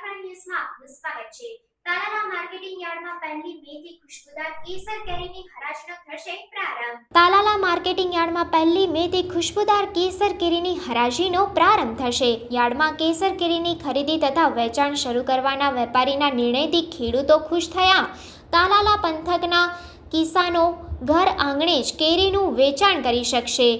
Prime ન્યૂઝમાં આપનું સ્વાગત તાલાલા માર્કેટિંગ યાર્ડમાં પહેલી મે ખુશબુદાર કેસર કેરીની હરાજીનો થશે પ્રારંભ. તાલાલા માર્કેટિંગ યાર્ડમાં પહેલી મે ખુશબુદાર કેસર કેરીની હરાજીનો પ્રારંભ થશે. યાર્ડમાં કેસર કેરીની ખરીદી તથા વેચાણ શરૂ કરવાના વેપારીના નિર્ણયથી ખેડૂતો ખુશ થયા. તાલાલા પંથકના કિસાનો ઘર આંગણે જ કેરીનું વેચાણ કરી શકશે.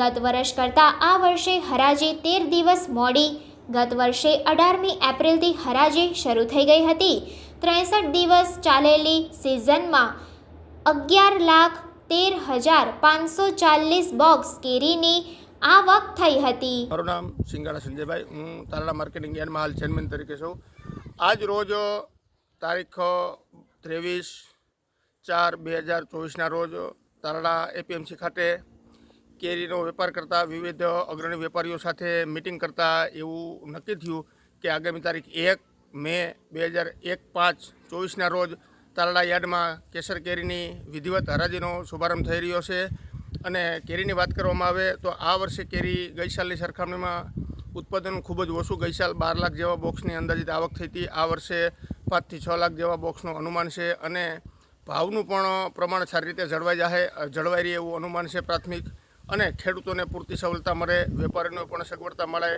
ગત વર્ષ કરતાં આ વર્ષે હરાજી તેર દિવસ મોડી ગત વર્ષે અઢારમી એપ્રિલથી હરાજી શરૂ થઈ ગઈ હતી. ત્રેસઠ દિવસ ચાલેલી સિઝનમાં અગિયાર લાખ તેર હજાર પાંચસો ચાલીસ બોક્સ કેરીની આવક થઈ હતી. મારું નામ સિંગાળા સંજયભાઈ. હું તારડા માર્કેટિંગ યાર્ડમાં હાલ ચેરમેન તરીકે છું. આજ રોજ તારીખ ત્રેવીસ ચાર બે હજાર ચોવીસના રોજ તારડા એપીએમસી ખાતે કેરીનો વેપાર કરતા, વિવિધ અગ્રણી વેપારીઓ સાથે મિટિંગ કરતા એવું નક્કી થયું કે આગામી તારીખ એક મે બે હજાર એક પાંચ ચોવીસના રોજ તારડા યાર્ડમાં કેસર કેરીની વિધિવત હરાજીનો શુભારંભ થઈ રહ્યો છે. અને કેરીની વાત કરવામાં આવે તો આ વર્ષે કેરી ગઈ સાલની સરખામણીમાં ઉત્પાદન ખૂબ જ ઓછું. ગઈ સાલ બાર લાખ જેવા બોક્સની અંદાજિત આવક થઈ હતી. આ વર્ષે પાંચથી છ લાખ જેવા બોક્સનું અનુમાન છે અને ભાવનું પણ પ્રમાણ સારી રીતે જળવાઈ જાહે, જળવાઈ રહે એવું અનુમાન છે પ્રાથમિક. અને ખેડૂતોને પૂરતી સવલતા મળે વેપારીને પણ સગવડતા મળે.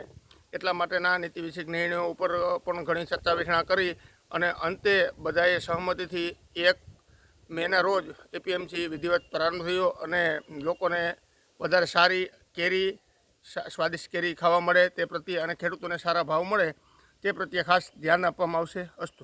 એટલા માટેના નીતિ વિષયક નિર્ણયો ઉપર પણ ઘણી ચર્ચા વિચારણા કરી અને અંતે બધાએ સહમતિથી એક મેના રોજ એપીએમસી વિધિવત પ્રારંભ થયો અને લોકોને વધારે સારી કેરી સ્વાદિષ્ટ કેરી ખાવા મળે તે પ્રત્યે અને ખેડૂતોને સારા ભાવ મળે તે પ્રત્યે ખાસ ધ્યાન આપવામાં આવશે. અસ્તુ